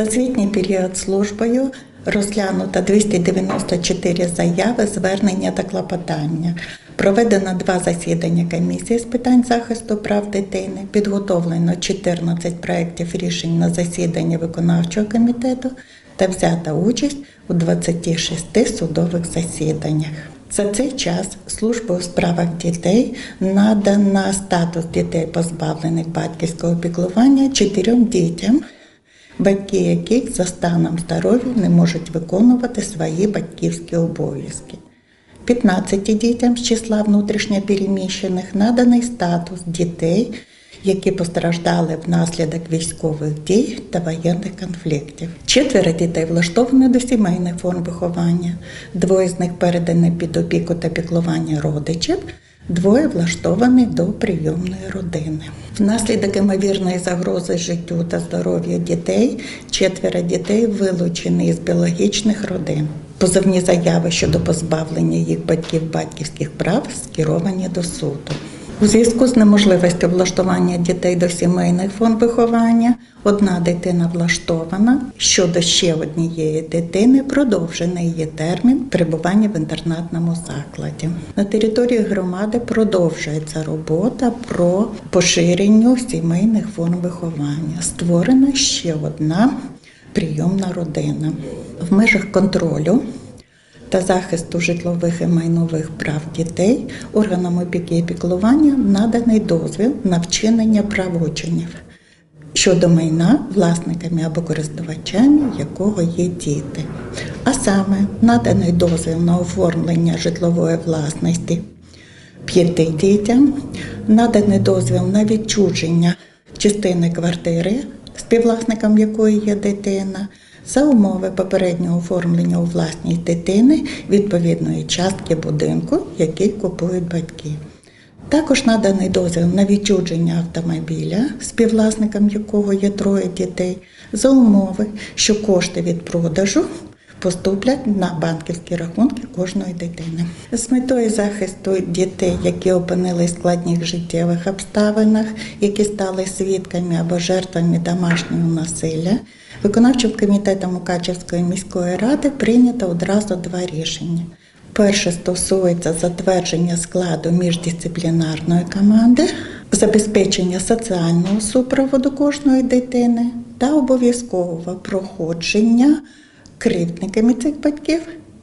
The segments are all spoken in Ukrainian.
За звітній період службою розглянуто 294 заяви, звернення та клопотання. Проведено два засідання комісії з питань захисту прав дитини. Підготовлено 14 проєктів рішень на засіданні виконавчого комітету та взята участь у 26 судових засіданнях. За цей час службою у справах дітей надано статус дітей, позбавлених батьківського піклування чотирьом дітям, батьки яких за станом здоров'я не можуть виконувати свої батьківські обов'язки. 15 дітям з числа внутрішньопереміщених наданий статус дітей, які постраждали внаслідок військових дій та воєнних конфліктів. Четверо дітей влаштовані до сімейних форм виховання, двоє з них передані під опіку та піклування родичів. Двоє влаштовані до прийомної родини. Внаслідок ймовірної загрози життю та здоров'ю дітей четверо дітей вилучені з біологічних родин. Позовні заяви щодо позбавлення їх батьків батьківських прав скеровані до суду. У зв'язку з неможливістю влаштування дітей до сімейних форм виховання одна дитина влаштована. Щодо ще однієї дитини продовжений її термін перебування в інтернатному закладі. На території громади продовжується робота про поширення сімейних форм виховання. Створена ще одна прийомна родина в межах контролю та захисту житлових і майнових прав дітей органам опіки і піклування наданий дозвіл на вчинення правочинів щодо майна, власниками або користувачами якого є діти. А саме наданий дозвіл на оформлення житлової власності п'яти дітям, наданий дозвіл на відчуження частини квартири, співвласником якої є дитина, за умови попереднього оформлення у власність дитини відповідної частки будинку, який купують батьки. Також наданий дозвіл на відчудження автомобіля, співвласником якого є троє дітей, за умови, що кошти від продажу поступлять на банківські рахунки кожної дитини. З метою захисту дітей, які опинились в складних життєвих обставинах, які стали свідками або жертвами домашнього насилля, виконавчим комітетом Мукачевської міської ради прийнято одразу два рішення. Перше стосується затвердження складу міждисциплінарної команди, забезпечення соціального супроводу кожної дитини та обов'язкового проходження кривдниками цих батьків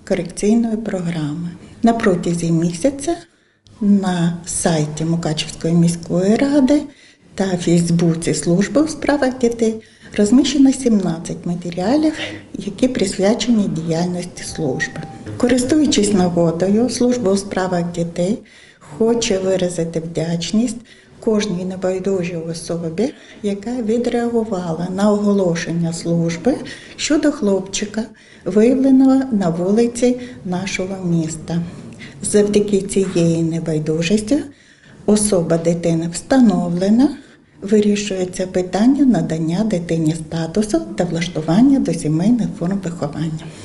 корекційної програми. На протязі місяця на сайті Мукачевської міської ради та Фейсбуці служби у справах дітей розміщено 17 матеріалів, які присвячені діяльності служби. Користуючись нагодою, служба у справах дітей хоче виразити вдячність кожній небайдужій особі, яка відреагувала на оголошення служби щодо хлопчика, виявленого на вулиці нашого міста. Завдяки цієї небайдужості особа дитини встановлена. Вирішується питання надання дитині статусу та влаштування до сімейних форм виховання.